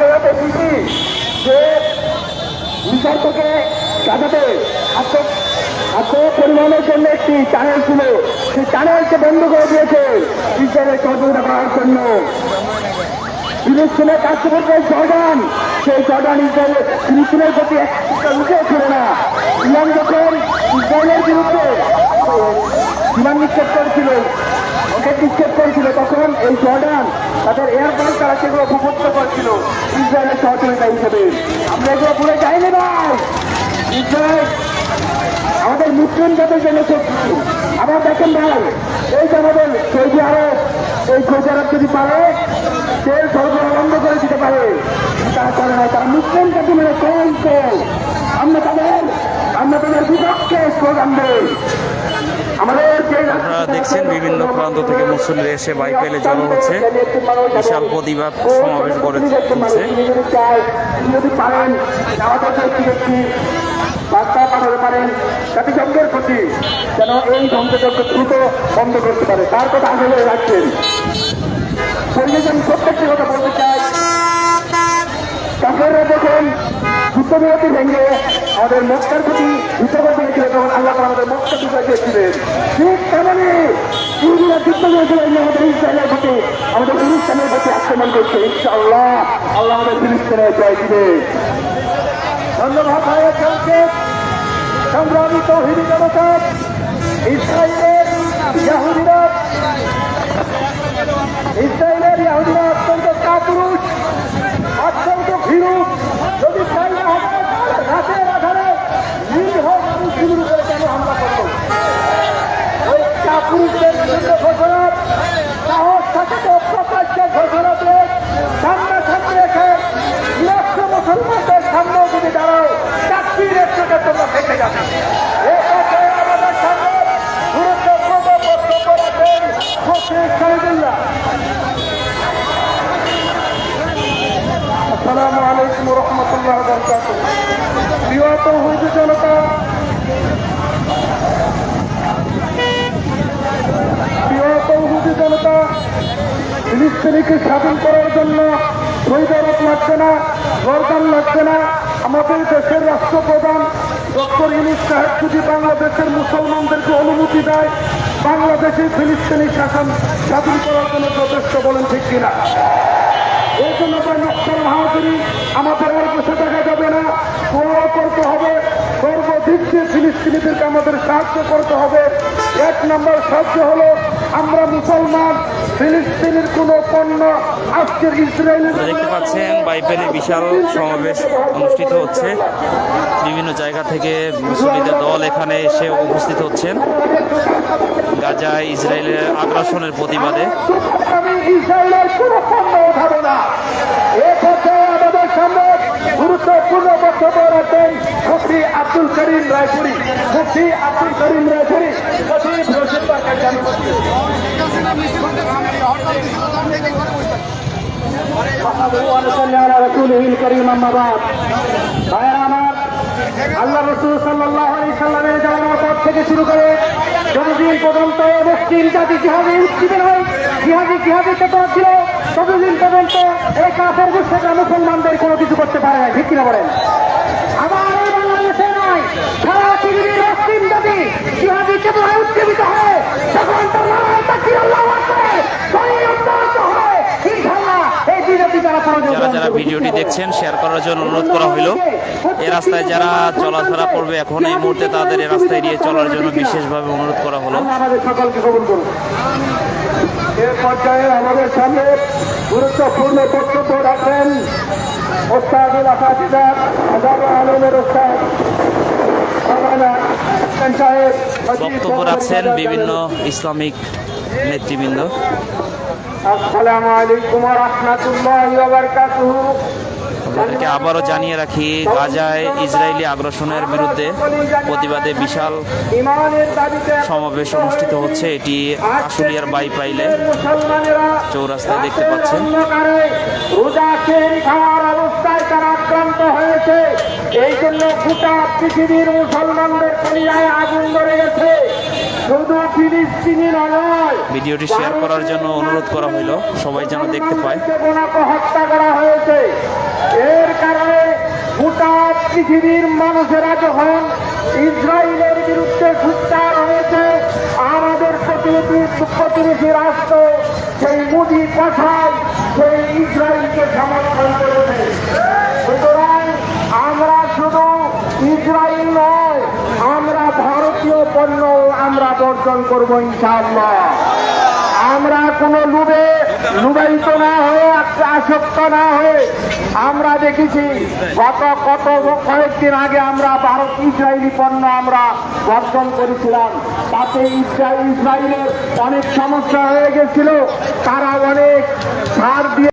রাতে বুঝি যে মিশর থেকে গাজাতে আত্ম আত্ম জন্য একটি চ্যানেল ছিল, সেই চ্যানেলকে বন্ধ করে দিয়েছে। ইসরায়েলের সহযোগিতা করার জন্য। ফিলিস্তিনের কাছ থেকে জর্ডান। সেই জর্ডান ইসরায়েল ফিলিস্তিনের প্রতি একটা উঠে ছিল না। ইরান যখন ইসরায়েলের বিরুদ্ধে বিমান নিক্ষেপ করেছিল রকেট নিক্ষেপ করেছিল তখন এই জর্ডান, তাদের এয়ারফোর্স তারা সেগুলো ভূপত্র করছিল, ইসরায়েলের সহযোগিতা হিসেবে। আমরা এগুলো ভুলে যাইনি ভাই। ইসরায়েল, আমাদের মুসলিম জাতির জন্য শত্রু আবার দেখেন ভাই, এই যে আমাদের সৌদি আরব, এই সৌদি আরব যদি পারে, তেল সরবরাহ বন্ধ করে দিতে পারে। তারা করে না, তারা মুসলিম জাতি মেরে কম আমরা তাদের আমরা তাদের বিপক্ষে স্লোগান দেই। আমাদের যে আপনারা দেখছেন বিভিন্ন প্রান্ত থেকে মুসল্লিরা এসে বাইক পেলে জড়ো হচ্ছে। বিশাল প্রতিবাদ সমাবেশ গড়ে তুলছে। বার্তা পাঠাতে পারেন জাতিসংঘের প্রতি যেন এই ধ্বংসযজ্ঞ দ্রুত বন্ধ করতে পারে তার কথা আসলে রাখছেন পরিবেশ আমি প্রত্যেকটি কথা বলতে চাই কাফেররা যখন যুদ্ধবিরতি ভেঙে আমাদের মক্কার প্রতি করতে গেছিল তখন আল্লাহ আমাদের মক্কা যুদ্ধ দিয়েছিলেন ঠিক তেমনি ইসরায়েলের প্রতি অত্যন্ত কাপুরুষ অত্যন্ত ভীরু যদি চাই না হবে রাতের আধারে নিরীহ মানুষ শুরু করে কেন হামলা করত ওই কাপুরুষদের বিরুদ্ধে ঘোষণা সাহস থাকে তো প্রকাশ্যে ঘোষণা দিয়ে সামনে সামনে রেখে লক্ষ মুসলমানদের সামনেও যদি দাঁড়াও চাকরি রেখে তোমরা থেকে যাবে এ পথে আমাদের সামনে গুরুত্বপূর্ণ বক্তব্য রাখেন মুফতি শহীদুল্লাহ আসসালামু স্বাধীন করার জন্য শহীদারত লাগছে না জর্দান লাগছে না। আমাদের দেশের রাষ্ট্রপ্রধান ডক্টর ইউনিস সাহেব যদি বাংলাদেশের মুসলমানদেরকে অনুমতি দেয় বাংলাদেশে ফিলিস্তিনি শাসন স্বাধীন করার জন্য যথেষ্ট বলেন ঠিক কিনা। এই জন্য তার নকশার মাহাজুরি আমাদের আর বসে দেখা যাবে না। দোয়া করতে হবে সর্বদিক দিয়ে ফিলিস্তিনিদেরকে আমাদের সাহায্য করতে হবে। এক নম্বর সাহায্য হলো আমরা মুসলমান ফিলিস্তিনের কোনো পণ্য আজকের ইসরায়েলের দেখতে পাচ্ছেন বাইপেলে বিশাল সমাবেশ অনুষ্ঠিত হচ্ছে। বিভিন্ন জায়গা থেকে মুসল্লিদের দল এখানে এসে উপস্থিত হচ্ছেন। গাজায় ইসরায়েলের আগ্রাসনের প্রতিবাদে। ইসরায়েলের কোনো পণ্য উঠাবো না। আমাদের সামনে গুরুত্বপূর্ণ বক্তব্য রাখবেন মুফতি আব্দুল করিম রায়পুরি। মুফতি আব্দুল করিম রায়পুরি থেকে শুরু করে পর্যন্ত ছিল ততদিন পর্যন্ত এই মুসলমানদের কোনো কিছু করতে পারে না। ঠিক কিনা বলেন আমার এই বাংলাদেশে নয় সারা পৃথিবীর মুসলিম জাতি জিহাদি চেতনায় উজ্জীবিত হয় তখন তার নারায়ণ তাকির আল্লাহ আকবার শরীর উত্তরিত হয় ইনশাআল্লাহ এই বিরোধী যারা ষড়যন্ত্র যারা ভিডিওটি দেখছেন শেয়ার করার জন্য অনুরোধ করা হলো এ রাস্তায় যারা চলাফেরা করবে এখন এই মুহূর্তে তাদের এ রাস্তায় এড়িয়ে চলার জন্য বিশেষভাবে অনুরোধ করা হলো। আল্লাহ আমাদের সকলকে কবুল করুন। এ পর্যায়ে আমাদের সামনে গুরুত্বপূর্ণ বক্তব্য রাখেন ওস্তাদুল আসাদিদার আলমের ওস্তাদ মাওলানা হাসান সাহেব বক্তব্য রাখছেন বিভিন্ন ইসলামিক নেতৃবৃন্দ। আসসালামু আলাইকুম রহমতুল্লাহ বারকাতুহু। আপনাদেরকে আবারও জানিয়ে রাখি গাজায় ইসরায়েলি আগ্রাসনের বিরুদ্ধে প্রতিবাদে বিশাল সমাবেশ অনুষ্ঠিত হচ্ছে। এটি আশুলিয়ার বাইপাইলে মুসলমানেরা চৌরাস্তায় দেখতে পাচ্ছেন। অবস্থায় তারা আক্রান্ত হয়েছে। এই জন্য গোটা পৃথিবীর মুসলমানদের কলিয়ায় আগুন ধরে গেছে। ভিডিওটি শেয়ার করার জন্য অনুরোধ করা হইল সবাই যেন দেখতে পায়। হত্যা করা হয়েছে। এর কারণে গোটা পৃথিবীর মানুষেরা যখন ইসরায়েলের বিরুদ্ধে সুচ্চার হয়েছে। আমাদের প্রতিবেশী প্রতিবেশী রাষ্ট্র সেই আমরা বর্জন করব ইনশাআল্লাহ। আমরা কোনো লুবে, লুবায়িত না হয়ে, আসক্ত না হয়ে আমরা দেখেছি গত কত কয়েকদিন আগে আমরা ভারত ইসরায়েলি পণ্য আমরা বর্জন করেছিলাম। তাতে ইসরায়েল ইসরায়েলের অনেক সমস্যা হয়ে গেছিল। তারা অনেক ছাড় দিয়ে